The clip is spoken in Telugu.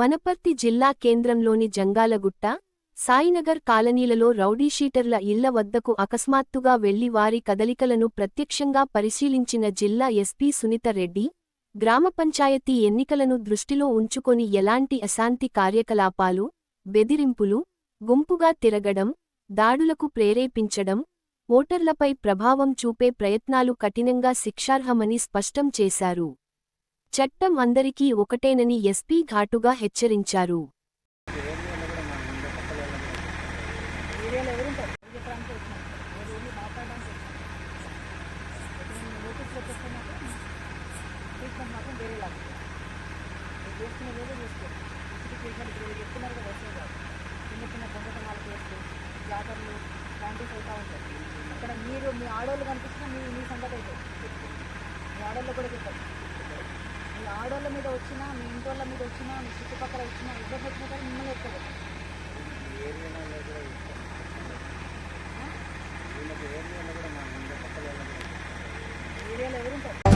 వనపర్తి జిల్లా కేంద్రంలోని జంగాలగుట్ట సాయినగర్ కాలనీలలో రౌడీషీటర్ల ఇళ్ళ వద్దకు అకస్మాత్తుగా వెళ్ళి వారి కదలికలను ప్రత్యక్షంగా పరిశీలించిన జిల్లా ఎస్పీ సునీతరెడ్డి గ్రామ పంచాయతీ ఎన్నికలను దృష్టిలో ఉంచుకొని ఎలాంటి అశాంతి కార్యకలాపాలు బెదిరింపులు గుంపుగా తిరగడం దాడులకు ప్రేరేపించడం ఓటర్లపై ప్రభావం చూపే ప్రయత్నాలు కఠినంగా శిక్షార్హమని స్పష్టం చేశారు. చట్టం అందరికీ ఒకటేనని ఎస్పీ ఘాటుగా హెచ్చరించారు. చిన్న చిన్న కేసులు జాతరలు లాంటివి అవుతూ ఉంటాయి అక్కడ మీరు మీ ఆడవాళ్ళు కనిపించినా మీ మీ సంగతి ఆడవాళ్ళ మీద వచ్చినా మీ ఇంటోళ్ళ మీద వచ్చినా మీ చుట్టుపక్కల వచ్చినా ఇబ్బంది వచ్చినా కానీ మిమ్మల్ని ఎత్తదు ఏరియాలో ఎవరుంటారు